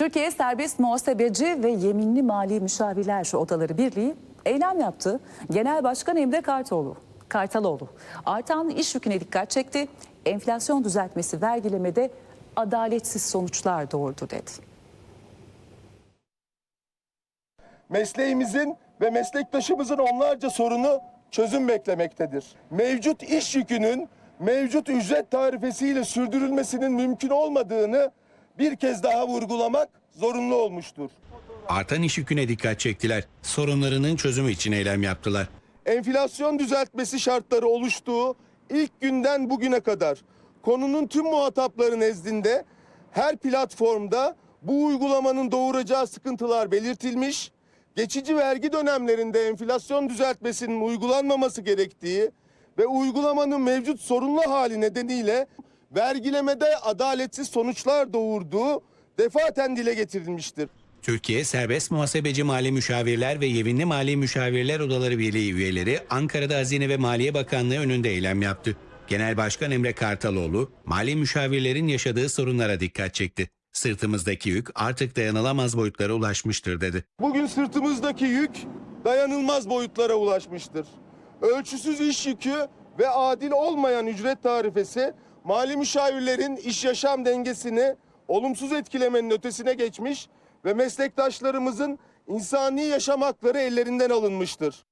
Türkiye Serbest Muhasebeci ve Yeminli Mali Müşavirler Odaları Birliği eylem yaptı. Genel Başkan Emre Kartoğlu, Kartaloğlu artan iş yüküne dikkat çekti. Enflasyon düzeltmesi vergilemede adaletsiz sonuçlar doğurdu dedi. mesleğimizin ve meslektaşımızın onlarca sorunu çözüm beklemektedir. Mevcut iş yükünün mevcut ücret tarifesiyle sürdürülmesinin mümkün olmadığını bir kez daha vurgulamak zorunlu olmuştur. Artan iş yüküne dikkat çektiler. Sorunlarının çözümü için eylem yaptılar. Enflasyon düzeltmesi şartları oluştuğu ilk günden bugüne kadar konunun tüm muhatapları nezdinde her platformda bu uygulamanın doğuracağı sıkıntılar belirtilmiş, geçici vergi dönemlerinde enflasyon düzeltmesinin uygulanmaması gerektiği ve uygulamanın mevcut sorunlu hali nedeniyle vergilemede adaletsiz sonuçlar doğurduğu defaten dile getirilmiştir. Türkiye Serbest Muhasebeci Mali Müşavirler ve Yeminli Mali Müşavirler Odaları Birliği üyeleri Ankara'da Hazine ve Maliye Bakanlığı önünde eylem yaptı. Genel Başkan Emre Kartaloğlu, mali müşavirlerin yaşadığı sorunlara dikkat çekti. Sırtımızdaki yük artık dayanılamaz boyutlara ulaşmıştır dedi. Bugün sırtımızdaki yük dayanılmaz boyutlara ulaşmıştır. Ölçüsüz iş yükü ve adil olmayan ücret tarifesi mali müşavirlerin iş yaşam dengesini olumsuz etkilemenin ötesine geçmiş ve meslektaşlarımızın insani yaşam hakları ellerinden alınmıştır.